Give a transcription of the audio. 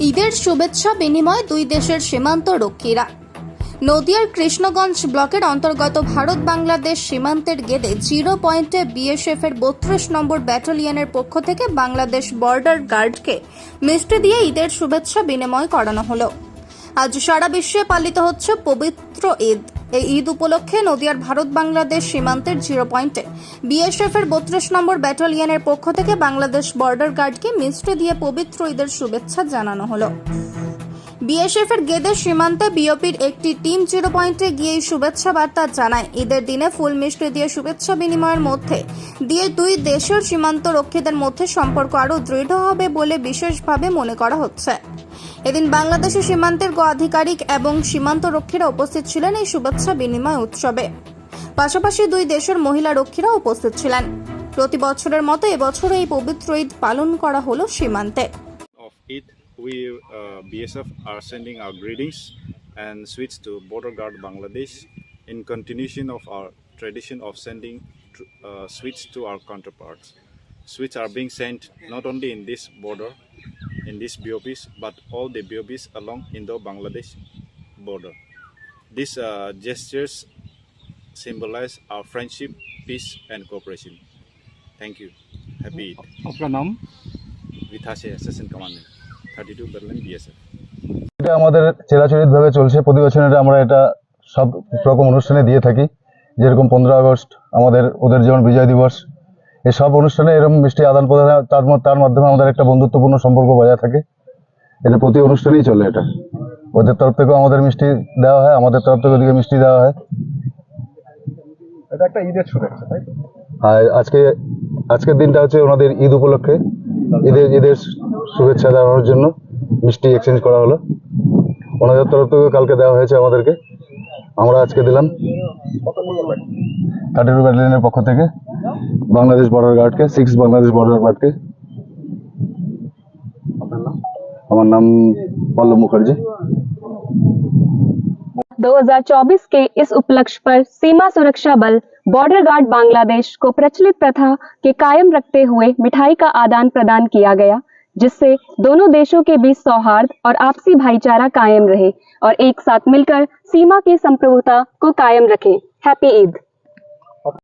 ঈদের শুভেচ্ছা বিনিময় দুই দেশের সীমান্ত রক্ষীরা। নদিয়ার কৃষ্ণগঞ্জ ব্লকের অন্তর্গত ভারত বাংলাদেশ সীমান্তের গেদে জিরো পয়েন্টে বিএসএফ এর বত্রিশ নম্বর ব্যাটালিয়নের পক্ষ থেকে বাংলাদেশ বর্ডার গার্ডকে মিষ্টি দিয়ে ঈদের শুভেচ্ছা বিনিময় করানো হলো। আজ সারা বিশ্বে পালিত হচ্ছে পবিত্র ঈদ। এই ঈদ উপলক্ষে নদিয়ার ভারত বাংলাদেশ সীমান্তের জিরো পয়েন্টে বিএসএফ এর বত্রিশ নম্বর ব্যাটালিয়নের পক্ষ থেকে বাংলাদেশ বর্ডার গার্ডকে মিষ্টি দিয়ে পবিত্র ঈদের শুভেচ্ছা জানানো হলো। বিএসএফ এর গেদে সীমান্তে বিওপির একটি টিম জিরো পয়েন্টে গিয়ে শুভেচ্ছা বার্তা জানায়। ঈদের দিনে ফুল মিষ্টি দিয়ে শুভেচ্ছা বিনিময়ের মধ্যে দিয়ে দুই দেশের সীমান্ত রক্ষীদের মধ্যে সম্পর্ক আরও দৃঢ় হবে বলে বিশেষভাবে মনে করা হচ্ছে। এদিন বাংলাদেশের সীমান্তের গো আধিকারিক এবং সীমান্ত রক্ষীরা উপস্থিত ছিলেন এই শুভেচ্ছা বিনিময় উৎসবে। পাশাপাশি দুই দেশের মহিলা রক্ষীরা উপস্থিত ছিলেন। প্রতি বছরের মতো এবছর এই পবিত্র ঈদ পালন করা হলো সীমান্তে। we uh, BSF are sending our greetings and sweets to Border Guard Bangladesh in continuation of our tradition of sending uh, sweets to our counterparts. Sweets are being sent not only in this border, in these BOPs, but all the BOPs along Indo-Bangladesh border. These uh, gestures symbolize our friendship, peace, and cooperation. Thank you. Happy Eid. What's your name? Vithase, Assistant Commander. Commandant, 32 Berlin BSF. এটা আমাদের চিরাচরিতভাবে চলছে। প্রতি বছর এটা আমরা এটা সব রকম অনুষ্ঠানে দিয়ে থাকি। যেরকম পনেরো আগস্ট আমাদের ওদের যেমন বিজয় দিবস এই সব অনুষ্ঠানে এরকম মিষ্টি আদান প্রদান তার তার মাধ্যমে আমাদের একটা বন্ধুত্বপূর্ণ সম্পর্ক বজায় থাকে। এটা প্রতি অনুষ্ঠানেই চলে এটা। ওদের তরফ থেকেও আমাদের মিষ্টি দেওয়া হয় আমাদের তরফ থেকে ওদিকে মিষ্টি দেওয়া হয়। এটা একটা ঈদের শুভেচ্ছা তাই আর আজকে আজকের দিনটা হচ্ছে ওনাদের ঈদ উপলক্ষে। ঈদের ঈদের শুভেচ্ছা জানানোর জন্য মিষ্টি এক্সচেঞ্জ করা হলো ওনাদের তরফ থেকে কালকে দেওয়া হয়েছে আমাদেরকে আমরা আজকে দিলাম থার্টি টু ব্যাটালিয়নের পক্ষ থেকে Bangladesh border গার্ডকে six Bangladesh border গার্ডকে আমার নাম পল্লব মুখার্জি 2024 के इस उपलक्ष्य पर सीमा सुरक्षा बल बॉर्डर गार्ड बांग्लादेश को प्रचलित प्रथा के कायम रखते हुए मिठाई का आदान प्रदान किया गया जिससे दोनों देशों के बीच सौहार्द और आपसी भाईचारा कायम रहे और एक साथ मिलकर सीमा की संप्रभुता को कायम रखें। हैप्पी ईद